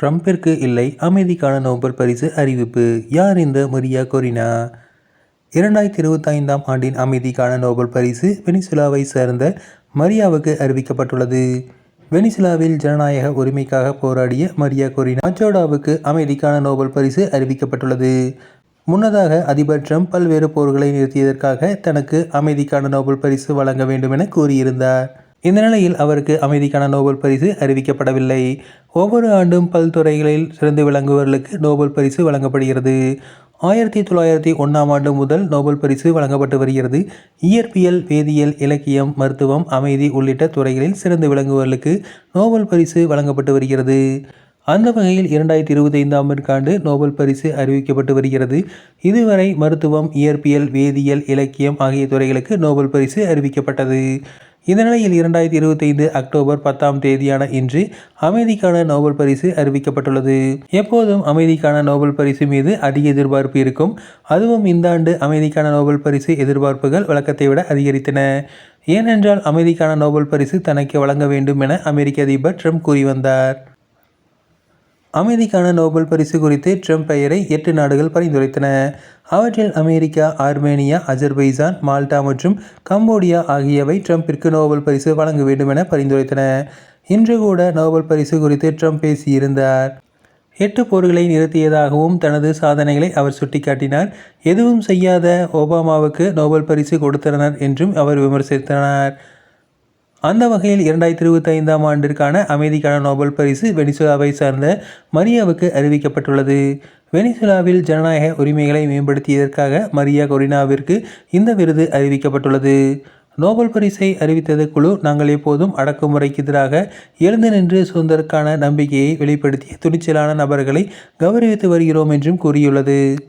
ட்ரம்பிற்கு இல்லை அமைதிக்கான நோபல் பரிசு அறிவிப்பு. யார் இந்த மரியா கொரினா? இரண்டாயிரத்தி இருபத்தைந்தாம் ஆண்டின் அமைதிக்கான நோபல் பரிசு வெனிசுலாவை சேர்ந்த மரியாவுக்கு அறிவிக்கப்பட்டுள்ளது. வெனிசுலாவில் ஜனநாயக உரிமைக்காக போராடிய மரியா கொரினா மச்சோடாவுக்கு அமைதிக்கான நோபல் பரிசு அறிவிக்கப்பட்டுள்ளது. முன்னதாக அதிபர் ட்ரம்ப் பல்வேறு போர்களை நிறுத்தியதற்காக தனக்கு அமைதிக்கான நோபல் பரிசு வழங்க வேண்டும் என கூறியிருந்தார். இந்த நிலையில் அவருக்கு அமைதிக்கான நோபல் பரிசு அறிவிக்கப்படவில்லை. ஒவ்வொரு ஆண்டும் பல்துறைகளில் சிறந்து விளங்குபவர்களுக்கு நோபல் பரிசு வழங்கப்படுகிறது. ஆயிரத்தி தொள்ளாயிரத்தி ஒன்றாம் ஆண்டு முதல் நோபல் பரிசு வழங்கப்பட்டு வருகிறது. இயற்பியல் வேதியியல் இலக்கியம் மருத்துவம் அமைதி உள்ளிட்ட துறைகளில் சிறந்து விளங்குபவர்களுக்கு நோபல் பரிசு வழங்கப்பட்டு வருகிறது. அந்த வகையில் இரண்டாயிரத்தி இருபத்தைந்தாம் ஆண்டு நோபல் பரிசு அறிவிக்கப்பட்டு வருகிறது. இதுவரை மருத்துவம் இயற்பியல் வேதியியல் இலக்கியம் ஆகிய துறைகளுக்கு நோபல் பரிசு அறிவிக்கப்பட்டது. இந்த நிலையில் இரண்டாயிரத்தி இருபத்தைந்து அக்டோபர் பத்தாம் தேதியான இன்று அமைதிக்கான நோபல் பரிசு அறிவிக்கப்பட்டுள்ளது. எப்போதும் அமைதிக்கான நோபல் பரிசு மீது அதிக எதிர்பார்ப்பு இருக்கும். அதுவும் இந்த ஆண்டு அமைதிக்கான நோபல் பரிசு எதிர்பார்ப்புகள் வழக்கத்தை விட அதிகரித்தன. ஏனென்றால் அமைதிக்கான நோபல் பரிசு தனக்கு வழங்க வேண்டும் என அமெரிக்க அதிபர் ட்ரம்ப் கூறி வந்தார். அமைதிக்கான நோபல் பரிசு குறித்து ட்ரம்ப் பெயரை எட்டு நாடுகள் பரிந்துரைத்தன. அவற்றில் அமெரிக்கா ஆர்மேனியா அஜர்பைசான் மால்டா மற்றும் கம்போடியா ஆகியவை ட்ரம்பிற்கு நோபல் பரிசு வழங்க வேண்டும் என பரிந்துரைத்தன. இன்று கூட நோபல் பரிசு குறித்து ட்ரம்ப் பேசியிருந்தார். எட்டு போர்களை நிறுத்தியதாகவும் தனது சாதனைகளை அவர் சுட்டிக்காட்டினார். எதுவும் செய்யாத ஒபாமாவுக்கு நோபல் பரிசு கொடுத்தனர் என்றும் அவர் விமர்சித்தனர். அந்த வகையில் இரண்டாயிரத்தி இருபத்தி ஐந்தாம் ஆண்டிற்கான அமைதிக்கான நோபல் பரிசு வெனிசுலாவை சார்ந்த மரியாவுக்கு அறிவிக்கப்பட்டுள்ளது. வெனிசுலாவில் ஜனநாயக உரிமைகளை மேம்படுத்தியதற்காக மரியா கொரினாவிற்கு இந்த விருது அறிவிக்கப்பட்டுள்ளது. நோபல் பரிசை அறிவித்தது குழு நாங்கள் எப்போதும் அடக்குமுறைக்கு எதிராக எழுந்து நின்று சுதந்திரக்கான நம்பிக்கையை வெளிப்படுத்திய துணிச்சலான நபர்களை கௌரவித்து வருகிறோம் என்றும் கூறியுள்ளது.